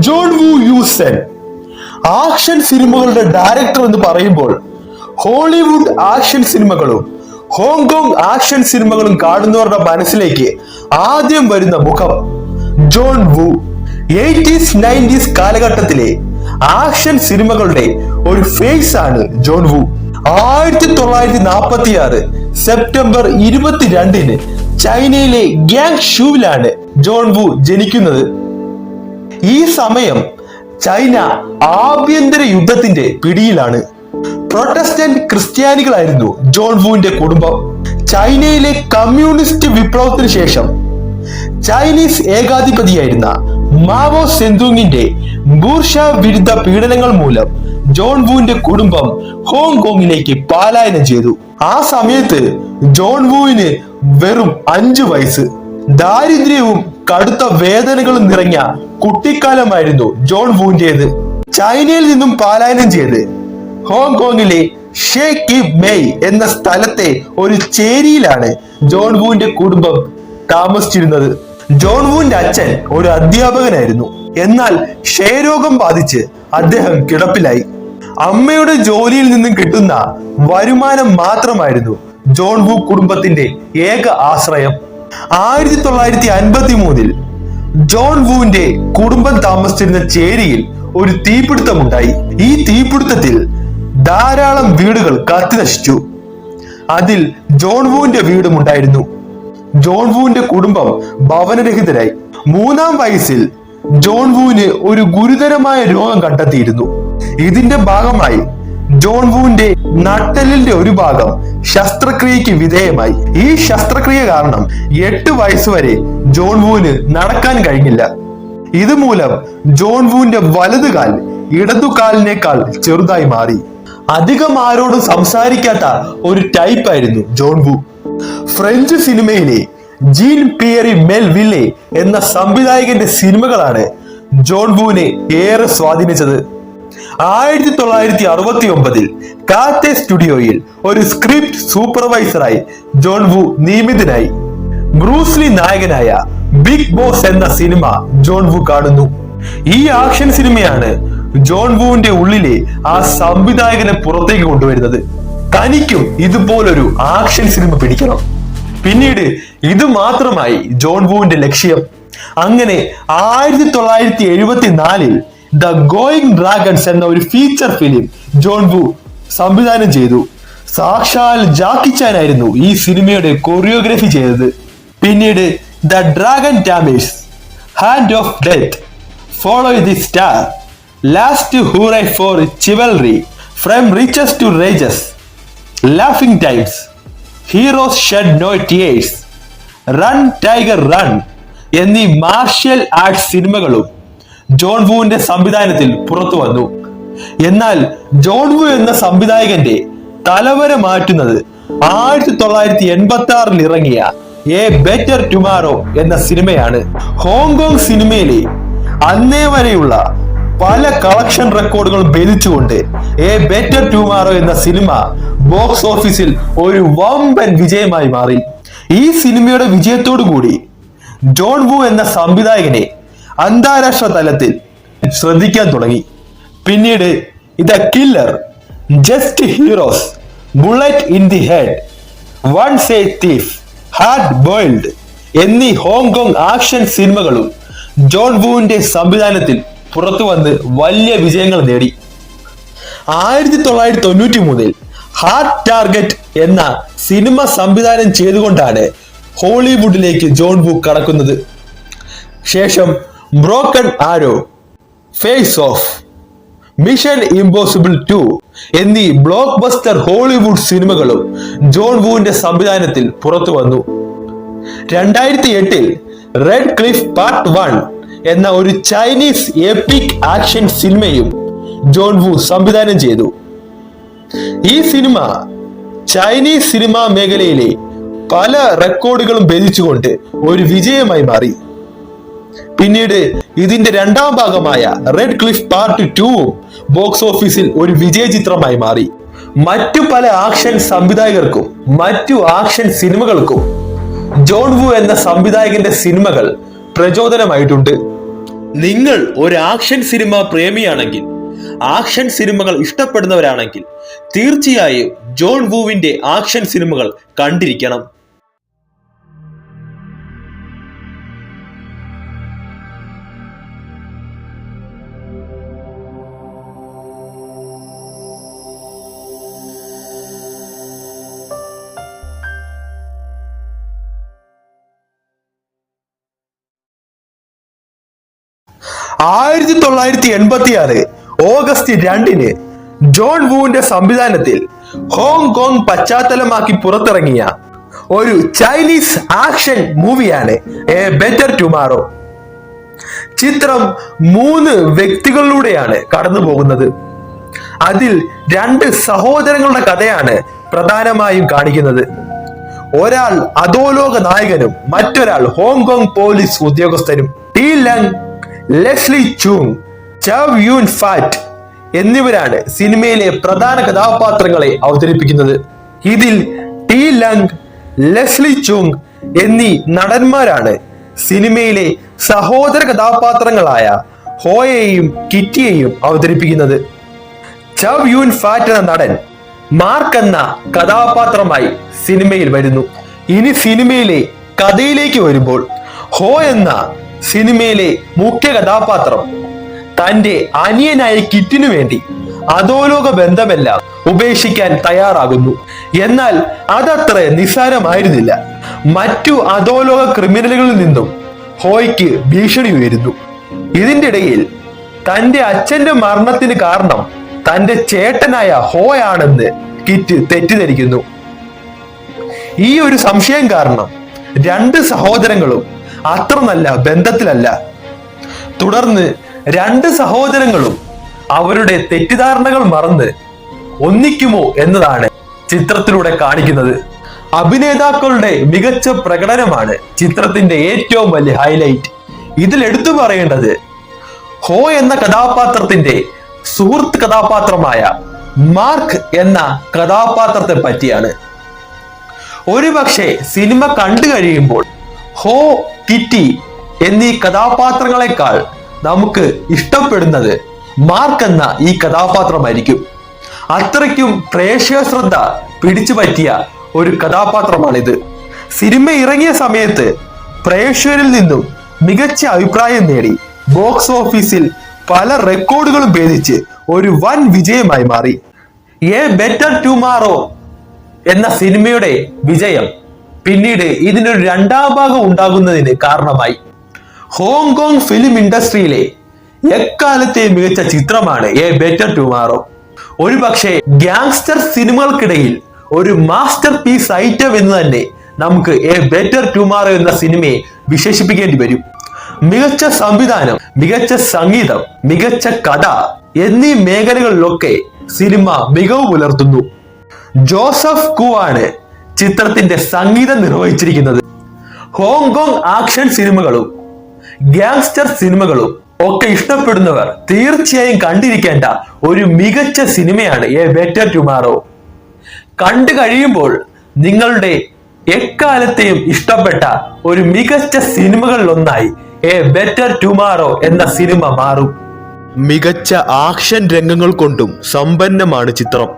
John Woo Yusen action സിനിമകളുടെ director എന്ന് പറയുമ്പോൾ ഹോളിവുഡ് ആക്ഷൻ സിനിമകളും ഹോങ്കോങ് ആക്ഷൻ സിനിമകളും കാണുന്നവരുടെ മനസ്സിലേക്ക് ആദ്യം വരുന്ന മുഖം ജോൺ വു എയ്റ്റീസ് നയന്റീസ് കാലഘട്ടത്തിലെ ആക്ഷൻ സിനിമകളുടെ ഒരു ഫേസ് ആണ് ജോൺ വു ആയിരത്തി തൊള്ളായിരത്തി നാൽപ്പത്തി ആറ് സെപ്റ്റംബർ ഇരുപത്തിരണ്ടിന് ചൈനയിലെ ഗ്യാങ് ഷൂവിലാണ് ജോൺ വു ജനിക്കുന്നത്. ഈ സമയം ചൈന ആഭ്യന്തര യുദ്ധത്തിന്റെ പിടിയിലാണ്. പ്രൊട്ടസ്റ്റന്റ് ക്രിസ്ത്യാനികളായിരുന്നു ജോൺ വുവിന്റെ കുടുംബം. ചൈനയിലെ കമ്മ്യൂണിസ്റ്റ് വിപ്ലവത്തിന് ശേഷം ചൈനീസ് ഏകാധിപതിയായിരുന്ന മാവോ സെന്തുങ്ങിന്റെ ബൂർഷ വിരുദ്ധ പീഡനങ്ങൾ മൂലം ജോൺ വുവിന്റെ കുടുംബം ഹോങ്കോങ്ങിലേക്ക് പാലായനം ചെയ്തു. ആ സമയത്ത് ജോൺ വുവിന് വെറും അഞ്ചു വയസ്സ്. ദാരിദ്ര്യവും കടുത്ത വേദനകളും നിറഞ്ഞ കുട്ടിക്കാലമായിരുന്നു ജോൺ വൂന്റേത് ചൈനയിൽ നിന്നും പലായനം ചെയ്ത്. ഹോങ്കോങ്ങിലെ ഷേ കി മെയ് എന്ന സ്ഥലത്തെ ഒരു ചേരിയിലാണ് ജോൺ വൂന്റെ കുടുംബം താമസിച്ചിരുന്നത്. ജോൺ വൂന്റെ അച്ഛൻ ഒരു അധ്യാപകനായിരുന്നു. എന്നാൽ ക്ഷയരോഗം ബാധിച്ച് അദ്ദേഹം കിടപ്പിലായി. അമ്മയുടെ ജോലിയിൽ നിന്നും കിട്ടുന്ന വരുമാനം മാത്രമായിരുന്നു ജോൺ വൂ കുടുംബത്തിന്റെ ഏക ആശ്രയം. ആയിരത്തി തൊള്ളായിരത്തി അൻപത്തി മൂന്നിൽ ജോൺ വൂവിന്റെ കുടുംബം താമസിച്ചിരുന്ന ചേരിയിൽ ഒരു തീപിടുത്തമുണ്ടായി. ഈ തീപിടുത്തത്തിൽ ധാരാളം വീടുകൾ കത്തി നശിച്ചു. അതിൽ ജോൺ വൂവിന്റെ വീടും ഉണ്ടായിരുന്നു. ജോൺ വൂവിന്റെ കുടുംബം ഭവനരഹിതരായി. മൂന്നാം വയസ്സിൽ ജോൺ വൂവിന് ഒരു ഗുരുതരമായ രോഗം കണ്ടെത്തിയിരുന്നു. ഇതിന്റെ ഭാഗമായി ജോൺ വൂന്റെ നട്ടലിന്റെ ഒരു ഭാഗം ശസ്ത്രക്രിയക്ക് വിധേയമായി. ഈ ശസ്ത്രക്രിയ കാരണം എട്ട് വയസ്സ് വരെ ജോൺ വൂന് നടക്കാൻ കഴിഞ്ഞില്ല. ഇതുമൂലം ജോൺ വൂന്റെ വലതുകാൽ ഇടതുകാലിനേക്കാൾ ചെറുതായി മാറി. അധികം ആരോടും സംസാരിക്കാത്ത ഒരു ടൈപ്പ് ആയിരുന്നു ജോൺ വു. ഫ്രഞ്ച് സിനിമയിലെ ജീൻ പിയറി മെൽ വില്ലെ എന്ന സംവിധായകന്റെ സിനിമകളാണ് ജോൺ വൂനെ ഏറെ സ്വാധീനിച്ചത്. ആയിരത്തി തൊള്ളായിരത്തി അറുപത്തി ഒമ്പതിൽ കാത്തെ സ്റ്റുഡിയോയിൽ ഒരു സ്ക്രിപ്റ്റ് സൂപ്പർവൈസറായി ജോൺ വു നിയമിതനായി. ബ്രൂസ്ലി നായകനായ ബിഗ് ബോസ് എന്ന സിനിമ ജോൺ വു കാണുന്നു. ഈ ആക്ഷൻ സിനിമയാണ് ജോൺ വുവിന്റെ ഉള്ളിലെ ആ സംവിധായകനെ പുറത്തേക്ക് കൊണ്ടുവരുന്നത്. തനിക്കും ഇതുപോലൊരു ആക്ഷൻ സിനിമ പിടിക്കണം. പിന്നീട് ഇത് മാത്രമായി ജോൺ വുവിന്റെ ലക്ഷ്യം. അങ്ങനെ ആയിരത്തി തൊള്ളായിരത്തി എഴുപത്തി നാലിൽ ദ ഗോയിങ് ഡ്രാഗൺസ് എന്ന ഒരു ഫീച്ചർ ഫിലിം ജോൺ വു സംവിധാനം ചെയ്തു. സാക്ഷാൽ ജാക്കി ചാൻ ആയിരുന്നു ഈ സിനിമയുടെ കൊറിയോഗ്രഫി ചെയ്തത്. പിന്നീട് the dragon tamers hand of death follow the star last hurrah for chivalry from riches to rags laughing times heroes shed no tears run tiger run എന്നീ martial arts സിനിമകളും ജോൺ വുവിന്റെ സംവിധാനത്തിൽ പുറത്തു വന്നു. എന്നാൽ ജോൺ വു എന്ന സംവിധായകന്റെ തലവര മാറ്റുന്നത് ആയിരത്തി തൊള്ളായിരത്തി എൺപത്തി ആറിൽ ഇറങ്ങിയ എ ബെറ്റർ ടുമാറോ എന്ന സിനിമയാണ്. ഹോങ്കോങ് സിനിമയിലെ അന്നേ വരെയുള്ള പല കളക്ഷൻ റെക്കോർഡുകൾ ഭേദിച്ചുകൊണ്ട് എ ബെറ്റർ ടുമാറോ എന്ന സിനിമ ബോക്സ് ഓഫീസിൽ ഒരു വമ്പൻ വിജയമായി മാറി. ഈ സിനിമയുടെ വിജയത്തോടു കൂടി ജോൺ വു എന്ന സംവിധായകനെ അന്താരാഷ്ട്ര തലത്തിൽ ശ്രദ്ധിക്കാൻ തുടങ്ങി. പിന്നീട് the killer just heroes bullet in the head once a thief hard boiled എന്നീ ഹോങ്കോങ് ആക്ഷൻ സിനിമകളും ജോൺ വുവിന്റെ സംവിധാനത്തിൽ പുറത്തു വന്ന് വലിയ വിജയങ്ങൾ നേടി. ആയിരത്തി തൊള്ളായിരത്തി തൊണ്ണൂറ്റി മൂന്നിൽ ഹാർട്ട് ടാർഗറ്റ് എന്ന സിനിമ സംവിധാനം ചെയ്തുകൊണ്ടാണ് ഹോളിവുഡിലേക്ക് ജോൺ വു കടക്കുന്നത്. ശേഷം broken arrow face off mission impossible two എന്നീ ബ്ലോക്ക് ബസ്റ്റർ ഹോളിവുഡ് സിനിമകളും ജോൺ വൂവിന്റെ സംവിധാനത്തിൽ പുറത്തു വന്നു. രണ്ടായിരത്തി എട്ടിൽ റെഡ് ക്ലിഫ് പാർട്ട് വൺ എന്ന ഒരു ചൈനീസ് എപ്പിക് ആക്ഷൻ സിനിമയും ജോൺ വു സംവിധാനം ചെയ്തു. ഈ സിനിമ ചൈനീസ് സിനിമാ മേഖലയിലെ പല റെക്കോർഡുകളും ഭേദിച്ചുകൊണ്ട് ഒരു വിജയമായി മാറി. പിന്നീട് ഇതിന്റെ രണ്ടാം ഭാഗമായ റെഡ് ക്ലിഫ് പാർട്ട് ടൂവും ബോക്സ് ഓഫീസിൽ ഒരു വിജയ ചിത്രമായി മാറി. മറ്റു പല ആക്ഷൻ സംവിധായകർക്കും മറ്റു ആക്ഷൻ സിനിമകൾക്കും ജോൺ വു എന്ന സംവിധായകന്റെ സിനിമകൾ പ്രചോദനമായിട്ടുണ്ട്. നിങ്ങൾ ഒരു ആക്ഷൻ സിനിമ പ്രേമിയാണെങ്കിൽ ആക്ഷൻ സിനിമകൾ ഇഷ്ടപ്പെടുന്നവരാണെങ്കിൽ തീർച്ചയായും ജോൺ വൂവിന്റെ ആക്ഷൻ സിനിമകൾ കണ്ടിരിക്കണം. ആയിരത്തി തൊള്ളായിരത്തി എൺപത്തി ആറ് ഓഗസ്റ്റ് രണ്ടിന് ജോൺ വൂവിന്റെ സംവിധാനത്തിൽ ഹോങ്കോങ് പശ്ചാത്തലമാക്കി പുറത്തിറങ്ങിയ ഒരു ചൈനീസ് ആക്ഷൻ മൂവിയാണ് എ ബെറ്റർ ടുമാറോ. ചിത്രം മൂന്ന് വ്യക്തികളിലൂടെയാണ് കടന്നു പോകുന്നത്. അതിൽ രണ്ട് സഹോദരങ്ങളുടെ കഥയാണ് പ്രധാനമായും കാണിക്കുന്നത്. ഒരാൾ അധോലോക നായകനും മറ്റൊരാൾ Hong Kong police ഉദ്യോഗസ്ഥനും. Ti Lung Leslie Cheung Chow Yun Fat എന്നിവരാണ് സിനിമയിലെ പ്രധാന കഥാപാത്രങ്ങളെ അവതരിപ്പിക്കുന്നത്. ഇതിൽ ടി ലങ് ലെസ്ലി ചുങ് എന്നീ നടന്മാരാണ് സിനിമയിലെ സഹോദര കഥാപാത്രങ്ങളായ ഹോയെയും കിറ്റിയെയും അവതരിപ്പിക്കുന്നത്. ചവ് യൂൻ ഫാറ്റ് എന്ന നടൻ മാർക്ക് എന്ന കഥാപാത്രമായി സിനിമയിൽ വരുന്നു. ഇനി സിനിമയിലെ കഥയിലേക്ക് വരുമ്പോൾ ഹോ എന്ന സിനിമയിലെ മുഖ്യ കഥാപാത്രം തന്റെ അനിയനായ കിറ്റിനു വേണ്ടി അധോലോക ബന്ധമെല്ലാം ഉപേക്ഷിക്കാൻ തയ്യാറാകുന്നു. എന്നാൽ അതത്ര നിസ്സാരമായിരുന്നില്ല. മറ്റു അധോലോക ക്രിമിനലുകളിൽ നിന്നും ഹോയ്ക്ക് ഭീഷണി ഉയരുന്നു. ഇതിന്റെ ഇടയിൽ തന്റെ അച്ഛന്റെ മരണത്തിന് കാരണം തന്റെ ചേട്ടനായ ഹോയാണെന്ന് കിറ്റ് തെറ്റിദ്ധരിക്കുന്നു. ഈ ഒരു സംശയം കാരണം രണ്ട് സഹോദരങ്ങളും അത്ര നല്ല ബന്ധത്തിലല്ല. തുടർന്ന് രണ്ട് സഹോദരങ്ങളും അവരുടെ തെറ്റിദ്ധാരണകൾ മറന്ന് ഒന്നിക്കുമോ എന്നതാണ് ചിത്രത്തിലൂടെ കാണിക്കുന്നത്. അഭിനേതാക്കളുടെ മികച്ച പ്രകടനമാണ് ചിത്രത്തിന്റെ ഏറ്റവും വലിയ ഹൈലൈറ്റ് ഇതിൽ എടുത്തു പറയേണ്ടത് ഹോ എന്ന കഥാപാത്രത്തിന്റെ സുഹൃത്ത് കഥാപാത്രമായ മാർക്ക് എന്ന കഥാപാത്രത്തെ പറ്റിയാണ്. ഒരുപക്ഷെ സിനിമ കണ്ടു കഴിയുമ്പോൾ ഹോ കിറ്റി എന്നീ കഥാപാത്രങ്ങളെക്കാൾ നമുക്ക് ഇഷ്ടപ്പെടുന്നത് മാർക്ക് എന്ന ഈ കഥാപാത്രമായിരിക്കും. അത്രയ്ക്കും പ്രേക്ഷക ശ്രദ്ധ പിടിച്ചു പറ്റിയ ഒരു കഥാപാത്രമാണിത്. സിനിമ ഇറങ്ങിയ സമയത്ത് പ്രേക്ഷകരിൽ നിന്നും മികച്ച അഭിപ്രായം നേടി. ബോക്സ് ഓഫീസിൽ പല റെക്കോർഡുകളും ഭേദിച്ച് ഒരു വൻ വിജയമായി മാറി. എ ബെറ്റർ ടുമാറോ എന്ന സിനിമയുടെ വിജയം പിന്നീട് ഇതിനൊരു രണ്ടാം ഭാഗം ഉണ്ടാകുന്നതിന് കാരണമായി. ഹോങ്കോങ് ഫിലിം ഇൻഡസ്ട്രിയിലെ എക്കാലത്തെ മികച്ച ചിത്രമാണ് എ ബെറ്റർ ടുമാറോ ഒരു പക്ഷേ ഗ്യാങ്സ്റ്റർ സിനിമകൾക്കിടയിൽ ഒരു മാസ്റ്റർ പീസ് ഐറ്റം എന്ന് തന്നെ നമുക്ക് എ ബെറ്റർ ടുമാറോ എന്ന സിനിമയെ വിശേഷിപ്പിക്കേണ്ടി വരും. മികച്ച സംവിധാനം മികച്ച സംഗീതം മികച്ച കഥ എന്നീ മേഖലകളിലൊക്കെ സിനിമ മികവ് പുലർത്തുന്നു. ജോസഫ് കുവാണ് ചിത്രത്തിന്റെ സംഗീതം നിർവഹിച്ചിരിക്കുന്നത് ഹോങ്കോങ് ആക്ഷൻ സിനിമകളും ഗ്യാങ്സ്റ്റർ സിനിമകളും ഒക്കെ ഇഷ്ടപ്പെടുന്നവർ തീർച്ചയായും കണ്ടിരിക്കേണ്ട ഒരു മികച്ച സിനിമയാണ് എ ബെറ്റർ ടുമാറോ. കണ്ടു കഴിയുമ്പോൾ നിങ്ങളുടെ എക്കാലത്തെയും ഇഷ്ടപ്പെട്ട ഒരു മികച്ച സിനിമകളിൽ ഒന്നായി എ ബെറ്റർ ടുമാറോ എന്ന സിനിമ മാറും. മികച്ച ആക്ഷൻ രംഗങ്ങൾ കൊണ്ടും സമ്പന്നമാണ് ചിത്രം.